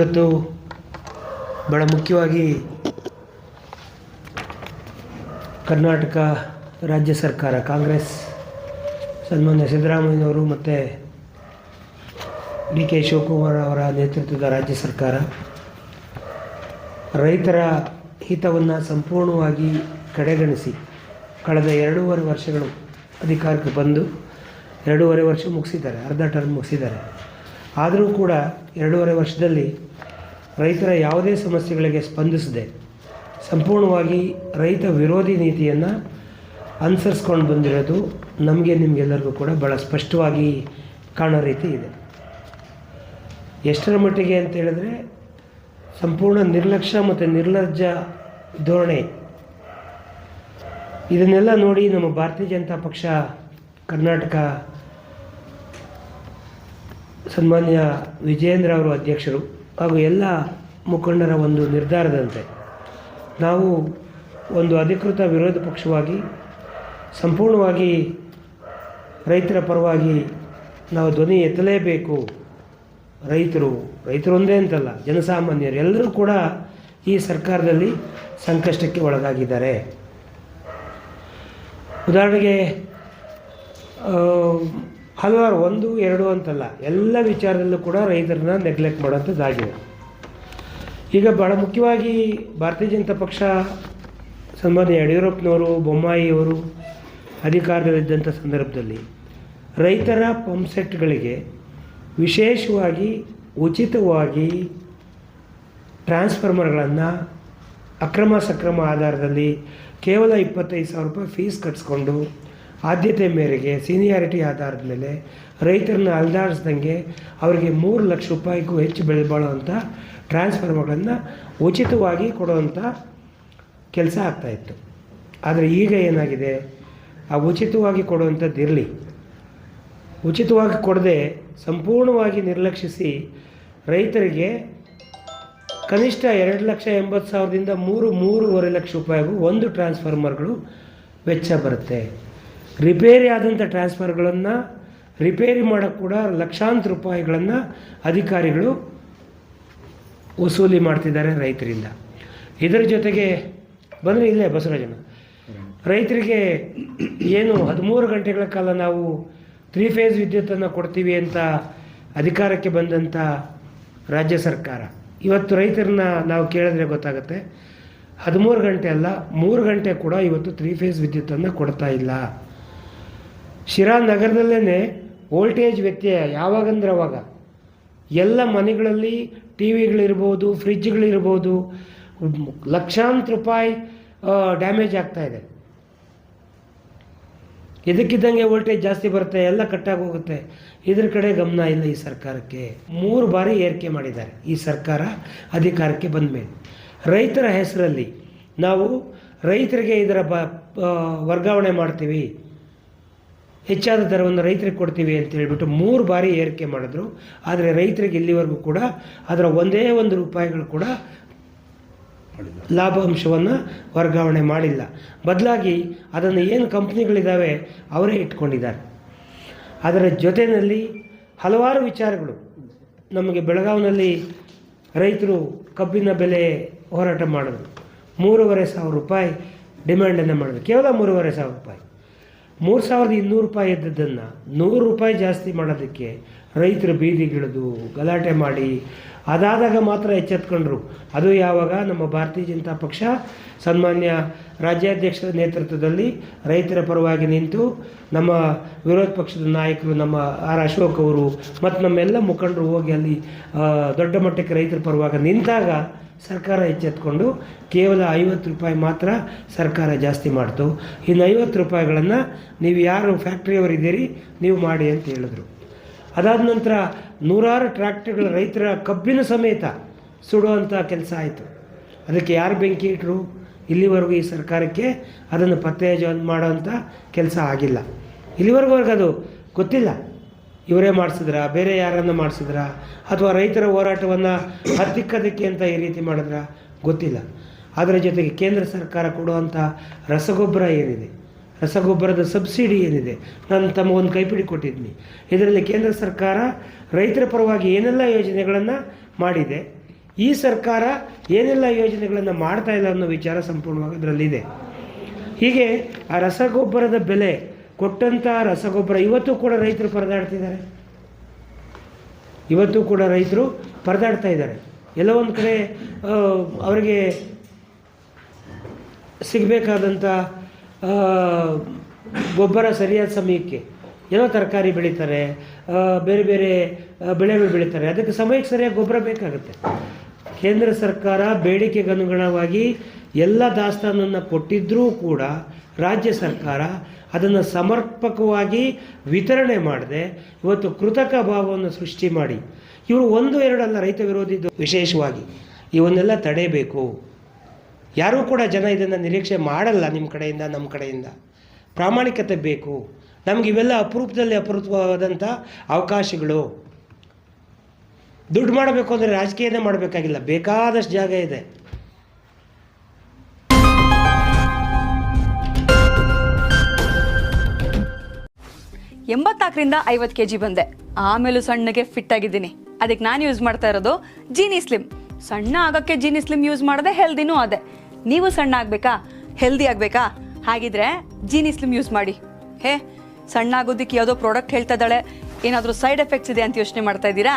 ಇವತ್ತು ಬಹಳ ಮುಖ್ಯವಾಗಿ ಕರ್ನಾಟಕ ರಾಜ್ಯ ಸರ್ಕಾರ, ಕಾಂಗ್ರೆಸ್, ಸನ್ಮಾನ್ಯ ಸಿದ್ದರಾಮಯ್ಯನವರು ಮತ್ತು ಡಿ ಕೆ ಶಿವಕುಮಾರ್ ಅವರ ನೇತೃತ್ವದ ರಾಜ್ಯ ಸರ್ಕಾರ ರೈತರ ಹಿತವನ್ನು ಸಂಪೂರ್ಣವಾಗಿ ಕಡೆಗಣಿಸಿ ಕಳೆದ ಎರಡೂವರೆ ವರ್ಷಗಳು ಅಧಿಕಾರಕ್ಕೆ ಬಂದು ಎರಡೂವರೆ ವರ್ಷ ಮುಗಿಸಿದ್ದಾರೆ, ಅರ್ಧ ಟರ್ಮ್ ಮುಗಿಸಿದ್ದಾರೆ. ಆದರೂ ಕೂಡ ಎರಡೂವರೆ ವರ್ಷದಲ್ಲಿ ರೈತರ ಯಾವುದೇ ಸಮಸ್ಯೆಗಳಿಗೆ ಸ್ಪಂದಿಸದೆ ಸಂಪೂರ್ಣವಾಗಿ ರೈತ ವಿರೋಧಿ ನೀತಿಯನ್ನು ಅನುಸರಿಸ್ಕೊಂಡು ಬಂದಿರೋದು ನಮಗೆ ನಿಮಗೆಲ್ಲರಿಗೂ ಕೂಡ ಭಾಳ ಸ್ಪಷ್ಟವಾಗಿ ಕಾಣೋ ರೀತಿ ಇದೆ. ಎಷ್ಟರ ಮಟ್ಟಿಗೆ ಅಂತ ಹೇಳಿದ್ರೆ ಸಂಪೂರ್ಣ ನಿರ್ಲಕ್ಷ್ಯ ಮತ್ತು ನಿರ್ಲಜ್ಜ ಧೋರಣೆ. ಇದನ್ನೆಲ್ಲ ನೋಡಿ ನಮ್ಮ ಭಾರತೀಯ ಜನತಾ ಪಕ್ಷ ಕರ್ನಾಟಕ ಸನ್ಮಾನ್ಯ ವಿಜಯೇಂದ್ರ ಅವರು ಅಧ್ಯಕ್ಷರು ಹಾಗೂ ಎಲ್ಲ ಮುಖಂಡರ ಒಂದು ನಿರ್ಧಾರದಂತೆ ನಾವು ಒಂದು ಅಧಿಕೃತ ವಿರೋಧ ಪಕ್ಷವಾಗಿ ಸಂಪೂರ್ಣವಾಗಿ ರೈತರ ಪರವಾಗಿ ನಾವು ಧ್ವನಿ ಎತ್ತಲೇಬೇಕು. ರೈತರು ರೈತರು ಒಂದೇ ಅಂತಲ್ಲ, ಜನಸಾಮಾನ್ಯರು ಎಲ್ಲರೂ ಕೂಡ ಈ ಸರ್ಕಾರದಲ್ಲಿ ಸಂಕಷ್ಟಕ್ಕೆ ಒಳಗಾಗಿದ್ದಾರೆ. ಉದಾಹರಣೆಗೆ ಹಲವಾರು ಒಂದು, ಎರಡು ಅಂತಲ್ಲ, ಎಲ್ಲ ವಿಚಾರದಲ್ಲೂ ಕೂಡ ರೈತರನ್ನ ನೆಗ್ಲೆಕ್ಟ್ ಮಾಡೋಂಥದ್ದಾಗಿದೆ ಈಗ ಭಾಳ ಮುಖ್ಯವಾಗಿ ಭಾರತೀಯ ಜನತಾ ಪಕ್ಷ ಸನ್ಮಾನ್ಯ ಯಡಿಯೂರಪ್ಪನವರು, ಬೊಮ್ಮಾಯಿಯವರು ಅಧಿಕಾರದಲ್ಲಿದ್ದಂಥ ಸಂದರ್ಭದಲ್ಲಿ ರೈತರ ಪಂಪ್ಸೆಟ್ಗಳಿಗೆ ವಿಶೇಷವಾಗಿ ಉಚಿತವಾಗಿ ಟ್ರಾನ್ಸ್ಫಾರ್ಮರ್ಗಳನ್ನು ಅಕ್ರಮ ಸಕ್ರಮ ಆಧಾರದಲ್ಲಿ ಕೇವಲ ಇಪ್ಪತ್ತೈದು ಸಾವಿರ ರೂಪಾಯಿ ಫೀಸ್ ಕಟ್ಸ್ಕೊಂಡು ಆದ್ಯತೆ ಮೇರೆಗೆ ಸೀನಿಯಾರಿಟಿ ಆಧಾರದ ಮೇಲೆ ರೈತರನ್ನ ಅಲ್ದಾಡಿಸ್ದಂಗೆ ಅವರಿಗೆ ಮೂರು ಲಕ್ಷ ರೂಪಾಯಿಗೂ ಹೆಚ್ಚು ಬೆಳೆ ಬಾಳುವಂಥ ಟ್ರಾನ್ಸ್ಫಾರ್ಮರ್ಗಳನ್ನು ಉಚಿತವಾಗಿ ಕೊಡುವಂಥ ಕೆಲಸ ಆಗ್ತಾಯಿತ್ತು ಆದರೆ ಈಗ ಏನಾಗಿದೆ? ಆ ಉಚಿತವಾಗಿ ಕೊಡುವಂಥದ್ದಿರಲಿ ಉಚಿತವಾಗಿ ಕೊಡದೆ ಸಂಪೂರ್ಣವಾಗಿ ನಿರ್ಲಕ್ಷಿಸಿ ರೈತರಿಗೆ ಕನಿಷ್ಠ ಎರಡು ಲಕ್ಷ ಎಂಬತ್ತು ಸಾವಿರದಿಂದ ಮೂರು, ಮೂರುವರೆ ಲಕ್ಷ ರೂಪಾಯಿಗೂ ಒಂದು ಟ್ರಾನ್ಸ್ಫಾರ್ಮರ್ಗಳು ವೆಚ್ಚ ಬರುತ್ತೆ. ರಿಪೇರಿ ಆದಂಥ ಟ್ರಾನ್ಸ್ಫರ್ಗಳನ್ನು ರಿಪೇರಿ ಮಾಡೋಕ್ಕೆ ಕೂಡ ಲಕ್ಷಾಂತರ ರೂಪಾಯಿಗಳನ್ನು ಅಧಿಕಾರಿಗಳು ವಸೂಲಿ ಮಾಡ್ತಿದ್ದಾರೆ ರೈತರಿಂದ. ಇದರ ಜೊತೆಗೆ ಬಂದರೆ ಇಲ್ಲೇ ಬಸವರಾಜನ ರೈತರಿಗೆ ಏನು ಹದಿಮೂರು ಗಂಟೆಗಳ ಕಾಲ ನಾವು ತ್ರೀ ಫೇಸ್ ವಿದ್ಯುತ್ತನ್ನು ಕೊಡ್ತೀವಿ ಅಂತ ಅಧಿಕಾರಕ್ಕೆ ಬಂದಂಥ ರಾಜ್ಯ ಸರ್ಕಾರ. ಇವತ್ತು ರೈತರನ್ನ ನಾವು ಕೇಳಿದ್ರೆ ಗೊತ್ತಾಗುತ್ತೆ. ಹದಿಮೂರು ಗಂಟೆ ಅಲ್ಲ, ಮೂರು ಗಂಟೆ ಕೂಡ ಇವತ್ತು ತ್ರೀ ಫೇಸ್ ವಿದ್ಯುತ್ತನ್ನು ಕೊಡ್ತಾ ಇಲ್ಲ. ಶಿರಾ ನಗರದಲ್ಲೇ ವೋಲ್ಟೇಜ್ ವ್ಯತ್ಯಯ ಯಾವಾಗಂದ್ರೆ ಅವಾಗ. ಎಲ್ಲ ಮನೆಗಳಲ್ಲಿ ಟಿ ವಿಗಳಿರ್ಬೋದು ಫ್ರಿಜ್ಗಳಿರ್ಬೋದು ಲಕ್ಷಾಂತರ ರೂಪಾಯಿ ಡ್ಯಾಮೇಜ್ ಆಗ್ತಾ ಇದೆ. ಇದಕ್ಕಿದ್ದಂಗೆ ವೋಲ್ಟೇಜ್ ಜಾಸ್ತಿ ಬರುತ್ತೆ, ಎಲ್ಲ ಕಟ್ಟಾಗಿ ಹೋಗುತ್ತೆ ಇದ್ರ ಕಡೆ ಗಮನ ಇಲ್ಲ ಈ ಸರ್ಕಾರಕ್ಕೆ. ಮೂರು ಬಾರಿ ಏರಿಕೆ ಮಾಡಿದ್ದಾರೆ. ಈ ಸರ್ಕಾರ ಅಧಿಕಾರಕ್ಕೆ ಬಂದ ರೈತರ ಹೆಸರಲ್ಲಿ ನಾವು ರೈತರಿಗೆ ಇದರ ಬ ವರ್ಗಾವಣೆ ಮಾಡ್ತೀವಿ. ಹೆಚ್ಚಾದ ದರವನ್ನು ರೈತರಿಗೆ ಕೊಡ್ತೀವಿ ಅಂತ ಹೇಳಿಬಿಟ್ಟು ಮೂರು ಬಾರಿ ಏರಿಕೆ ಮಾಡಿದ್ರು. ಆದರೆ ರೈತರಿಗೆ ಇಲ್ಲಿವರೆಗೂ ಕೂಡ ಅದರ ಒಂದೇ ಒಂದು ರೂಪಾಯಿಗಳು ಕೂಡ ಲಾಭಾಂಶವನ್ನು ವರ್ಗಾವಣೆ ಮಾಡಿಲ್ಲ. ಬದಲಾಗಿ ಅದನ್ನು ಏನು ಕಂಪ್ನಿಗಳಿದ್ದಾವೆ ಅವರೇ ಇಟ್ಕೊಂಡಿದ್ದಾರೆ. ಅದರ ಜೊತೆಯಲ್ಲಿ ಹಲವಾರು ವಿಚಾರಗಳು. ನಮಗೆ ಬೆಳಗಾವಿನಲ್ಲಿ ರೈತರು ಕಬ್ಬಿನ ಬೆಲೆ ಹೋರಾಟ ಮಾಡಿದ್ರು. ಮೂರುವರೆ ಸಾವಿರ ರೂಪಾಯಿ ಡಿಮ್ಯಾಂಡನ್ನು ಮಾಡಿದ್ರು. ಕೇವಲ ಮೂರುವರೆ ಸಾವಿರ ರೂಪಾಯಿ. ಮೂರು ಸಾವಿರದ ಇನ್ನೂರು ರೂಪಾಯಿ ಇದ್ದದ್ದನ್ನು ನೂರು ರೂಪಾಯಿ ಜಾಸ್ತಿ ಮಾಡೋದಕ್ಕೆ ರೈತರು ಬೀದಿಗಿಳಿದು ಗಲಾಟೆ ಮಾಡಿ ಅದಾದಾಗ ಮಾತ್ರ ಎಚ್ಚೆತ್ಕೊಂಡ್ರು. ಅದು ಯಾವಾಗ? ನಮ್ಮ ಭಾರತೀಯ ಜನತಾ ಪಕ್ಷ ಸನ್ಮಾನ್ಯ ರಾಜ್ಯಾಧ್ಯಕ್ಷರ ನೇತೃತ್ವದಲ್ಲಿ ರೈತರ ಪರವಾಗಿ ನಿಂತು ನಮ್ಮ ವಿರೋಧ ಪಕ್ಷದ ನಾಯಕರು ನಮ್ಮ ಆರ್ ಅಶೋಕ್ ಅವರು ಮತ್ತು ನಮ್ಮೆಲ್ಲ ಮುಖಂಡರು ಹೋಗಿ ಅಲ್ಲಿ ದೊಡ್ಡ ಮಟ್ಟಕ್ಕೆ ರೈತರ ಪರವಾಗಿ ನಿಂತಾಗ ಸರ್ಕಾರ ಎಚ್ಚೆತ್ಕೊಂಡು ಕೇವಲ ಐವತ್ತು ರೂಪಾಯಿ ಮಾತ್ರ ಸರ್ಕಾರ ಜಾಸ್ತಿ ಮಾಡ್ತು. ಇನ್ನು ಐವತ್ತು ರೂಪಾಯಿಗಳನ್ನು ನೀವು ಯಾರು ಫ್ಯಾಕ್ಟ್ರಿಯವರಿದ್ದೀರಿ, ನೀವು ಮಾಡಿ ಅಂತ ಹೇಳಿದ್ರು. ಅದಾದ ನಂತರ ನೂರಾರು ಟ್ರ್ಯಾಕ್ಟರ್ಗಳ ರೈತರ ಕಬ್ಬಿನ ಸಮೇತ ಸುಡುವಂಥ ಕೆಲಸ ಆಯಿತು. ಅದಕ್ಕೆ ಯಾರು ಬೆಂಕಿ ಇಟ್ಟರು ಇಲ್ಲಿವರೆಗೂ ಈ ಸರ್ಕಾರಕ್ಕೆ ಅದನ್ನು ಪತ್ತೆ ಮಾಡೋವಂಥ ಕೆಲಸ ಆಗಿಲ್ಲ. ಇಲ್ಲಿವರೆಗೂ ಅದು ಗೊತ್ತಿಲ್ಲ. ಇವರೇ ಮಾಡಿಸಿದ್ರ? ಬೇರೆ ಯಾರನ್ನು ಮಾಡಿಸಿದ್ರ? ಅಥವಾ ರೈತರ ಹೋರಾಟವನ್ನು ಹತ್ತಿಕ್ಕದಕ್ಕೆ ಅಂತ ಈ ರೀತಿ ಮಾಡಿದ್ರ? ಗೊತ್ತಿಲ್ಲ. ಅದರ ಜೊತೆಗೆ ಕೇಂದ್ರ ಸರ್ಕಾರ ಕೊಡುವಂಥ ರಸಗೊಬ್ಬರ ಏನಿದೆ? ರಸಗೊಬ್ಬರದ ಸಬ್ಸಿಡಿ ಏನಿದೆ? ನಾನು ತಮಗೊಂದು ಕೈಪಿಡಿ ಕೊಟ್ಟಿದ್ದೀನಿ. ಇದರಲ್ಲಿ ಕೇಂದ್ರ ಸರ್ಕಾರ ರೈತರ ಪರವಾಗಿ ಏನೆಲ್ಲ ಯೋಜನೆಗಳನ್ನು ಮಾಡಿದೆ? ಈ ಸರ್ಕಾರ ಏನೆಲ್ಲ ಯೋಜನೆಗಳನ್ನು ಮಾಡ್ತಾ ಇಲ್ಲ ಅನ್ನೋ ವಿಚಾರ ಸಂಪೂರ್ಣವಾಗಿ ಅದರಲ್ಲಿದೆ ಹೀಗೆ ಆ ರಸಗೊಬ್ಬರದ ಬೆಲೆ ಕೊಟ್ಟಂಥ ರಸಗೊಬ್ಬರ ಇವತ್ತು ಕೂಡ ರೈತರು ಪರದಾಡ್ತಿದ್ದಾರೆ. ಇವತ್ತು ಕೂಡ ರೈತರು ಪರದಾಡ್ತಾ ಇದ್ದಾರೆ. ಎಲ್ಲೋ ಒಂದು ಕಡೆ ಅವರಿಗೆ ಸಿಗಬೇಕಾದಂಥ ಗೊಬ್ಬರ ಸರಿಯಾದ ಸಮಯಕ್ಕೆ ಏನೋ ತರಕಾರಿ ಬೆಳೀತಾರೆ ಬೇರೆ ಬೇರೆ ಬೆಳೆಗಳು ಬೆಳೀತಾರೆ. ಅದಕ್ಕೆ ಸಮಯಕ್ಕೆ ಸರಿಯಾಗಿ ಗೊಬ್ಬರ ಬೇಕಾಗುತ್ತೆ. ಕೇಂದ್ರ ಸರ್ಕಾರ ಬೇಡಿಕೆಗೆ ಅನುಗುಣವಾಗಿ ಎಲ್ಲ ದಾಸ್ತಾನನ್ನು ಕೊಟ್ಟಿದ್ದರೂ ಕೂಡ ರಾಜ್ಯ ಸರ್ಕಾರ ಅದನ್ನು ಸಮರ್ಪಕವಾಗಿ ವಿತರಣೆ ಮಾಡದೆ, ಇವತ್ತು ಕೃತಕ ಭಾವವನ್ನು ಸೃಷ್ಟಿ ಮಾಡಿ. ಇವರು ಒಂದು ಎರಡಲ್ಲ ರೈತ ವಿರೋಧಿ ವಿಶೇಷವಾಗಿ. ಇವನ್ನೆಲ್ಲ ತಡೆಯಬೇಕು ಯಾರೂ ಕೂಡ ಜನ ಇದನ್ನು ನಿರೀಕ್ಷೆ ಮಾಡಲ್ಲ ನಿಮ್ಮ ಕಡೆಯಿಂದ ನಮ್ಮ ಕಡೆಯಿಂದ. ಪ್ರಾಮಾಣಿಕತೆ ಬೇಕು. ನಮಗಿವೆಲ್ಲ ಅಪರೂಪದಲ್ಲಿ ಅಪರೂಪವಾದಂಥ ಅವಕಾಶಗಳು. ದುಡ್ಡು ಮಾಡಬೇಕು ಅಂದರೆ ರಾಜಕೀಯನೇ ಮಾಡಬೇಕಾಗಿಲ್ಲ. ಬೇಕಾದಷ್ಟು ಜಾಗ ಇದೆ. ಎಂಬತ್ನಾಲ್ಕರಿಂದ ಐವತ್ತು ಕೆ ಜಿ ಬಂದೆ. ಆಮೇಲೂ ಸಣ್ಣಗೆ ಫಿಟ್ ಆಗಿದ್ದೀನಿ. ಅದಕ್ಕೆ ನಾನು ಯೂಸ್ ಮಾಡ್ತಾ ಇರೋದು ಜೀನಿ ಸ್ಲಿಮ್ ಸಣ್ಣ ಆಗೋಕ್ಕೆ ಜೀನಿ ಸ್ಲಿಮ್ ಯೂಸ್ ಮಾಡಿದೆ ಹೆಲ್ದಿನೂ ಅದೇ. ನೀವು ಸಣ್ಣ ಆಗಬೇಕಾ? ಹೆಲ್ದಿ ಆಗಬೇಕಾ? ಹಾಗಿದ್ರೆ ಜೀನಿ ಸ್ಲಿಮ್ ಯೂಸ್ ಮಾಡಿ. ಹೇ, ಸಣ್ಣ ಆಗೋದಕ್ಕೆ ಯಾವುದೋ ಪ್ರಾಡಕ್ಟ್ ಹೇಳ್ತಾ ಇದ್ದಾಳೆ. ಏನಾದರೂ ಸೈಡ್ ಎಫೆಕ್ಟ್ಸ್ ಇದೆ ಅಂತ ಯೋಚನೆ ಮಾಡ್ತಾ ಇದ್ದೀರಾ?